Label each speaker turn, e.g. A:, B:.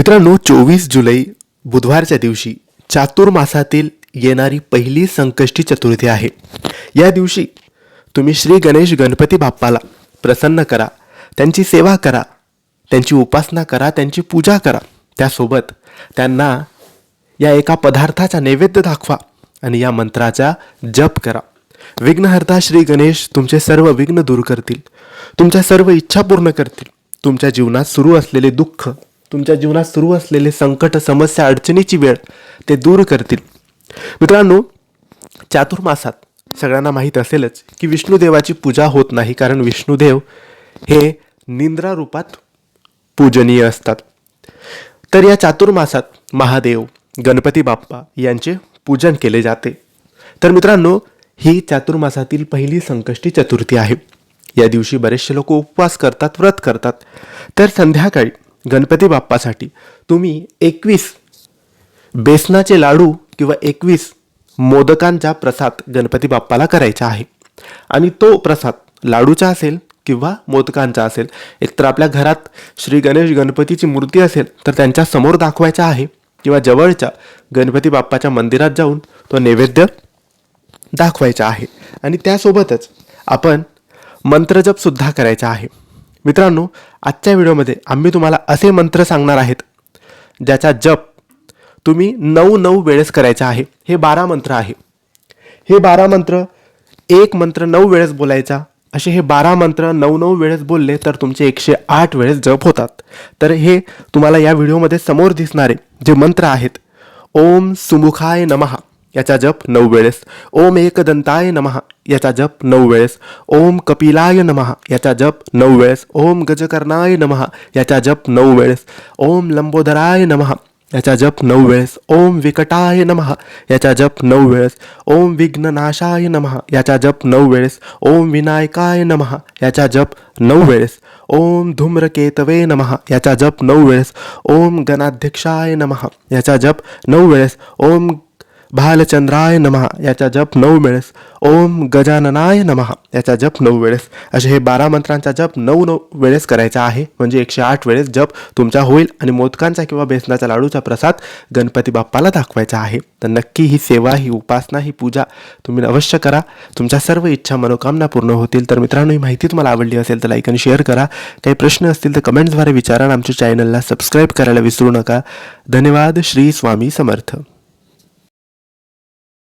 A: मित्रांनो चोवीस जुलै बुधवारच्या दिवशी चातुर्मासातील येणारी पहिली संकष्टी चतुर्थी आहे. या दिवशी तुम्ही श्री गणेश गणपती बाप्पाला प्रसन्न करा त्यांची सेवा करा त्यांची उपासना करा त्यांची पूजा करा. त्यासोबत त्यांना या एका पदार्थाचा नैवेद्य दाखवा आणि या मंत्राचा जप करा. विघ्नहर्ता श्री गणेश तुमचे सर्व विघ्न दूर करतील तुमच्या सर्व इच्छा पूर्ण करतील तुमच्या जीवनात सुरू असलेले दुःख तुमच्या जीवनात सुरू असलेले संकट समस्या अडचणीची वेळ ते दूर करतील. मित्रांनो चातुर्मासात सगळ्यांना माहीत असेलच की विष्णुदेवाची पूजा होत नाही कारण विष्णुदेव हे निंद्रा रूपात पूजनीय असतात. तर या चातुर्मासात महादेव गणपती बाप्पा यांचे पूजन केले जाते. तर मित्रांनो ही चातुर्मासातील पहिली संकष्टी चतुर्थी आहे. या दिवशी बरेचसे लोक उपवास करतात व्रत करतात. तर संध्याकाळी गणपती बाप्पासाठी. तुम्ही एकवीस बेसनाचे लाडू किंवा एकवीस मोदकांचा प्रसाद गणपती बाप्पाला करायचा आहे. आणि तो प्रसाद लाडूचा असेल किंवा मोदकांचा असेल एकतर आपल्या घरात श्री गणेश गणपतीची मूर्ती असेल तर त्यांच्यासमोर दाखवायचा आहे. किंवा जवळच्या गणपती बाप्पाच्या मंदिरात जाऊन तो नैवेद्य दाखवायचा आहे. आणि त्यासोबतच आपण मंत्रजपसुद्धा करायचा आहे. मित्रांनो आजच्या व्हिडिओमध्ये आम्ही तुम्हाला असे मंत्र सांगणार आहेत ज्याचा जप तुम्ही नऊ नऊ वेळेस करायचा आहे. हे बारा मंत्र आहे. हे बारा मंत्र एक मंत्र नऊ वेळेस बोलायचा. असे हे बारा मंत्र नऊ नऊ वेळेस बोलले तर तुमचे एकशे आठ वेळेस जप होतात. तर हे तुम्हाला या व्हिडिओमध्ये समोर दिसणारे जे मंत्र आहेत ओम सुमुखाय नमः. याचा जप नऊ वेळेस ओम एकदंताय नमः याचा जप नऊ वेळेस ओम कपिलाय नमः याचा जप नऊ वेळेस ओम गजकर्णाय नमः याचा जप नऊ वेळेस ओम लंबोदराय नमः याचा जप नऊ वेळेस ओम विकटाय नमः याचा जप नऊ वेळेस ओम विघ्ननाशाय नमः याचा जप नऊ वेळेस ओम विनायकाय नमः याचा जप नऊ वेळेस ओम धूम्रकेतवे नमः याचा जप नऊ वेळेस ओम गणाध्यक्षाय नमः याचा जप नऊ वेळेस ओम भालचंद्राय नमः. याचा जप नऊ वेळेस. ओम गजाननाय नमः. याचा जप नऊ वेळेस. असे हे बारा मंत्रांचा जप नऊ नऊ वेळेस करायचा आहे. म्हणजे एकशे आठ वेळेस जप तुमचा होईल आणि मोदकांचा किंवा बेसनाचा लाडूचा प्रसाद गणपती बाप्पाला दाखवायचा आहे. तर नक्की ही सेवा ही उपासना ही पूजा तुम्ही अवश्य करा. तुमच्या सर्व इच्छा मनोकामना पूर्ण होतील. तर मित्रांनो ही माहिती तुम्हाला आवडली असेल तर लाईक आणि शेअर करा. काही प्रश्न असतील तर कमेंट्सद्वारे विचारा आमच्या चॅनलला सबस्क्राईब करायला विसरू नका. धन्यवाद. श्री स्वामी समर्थ.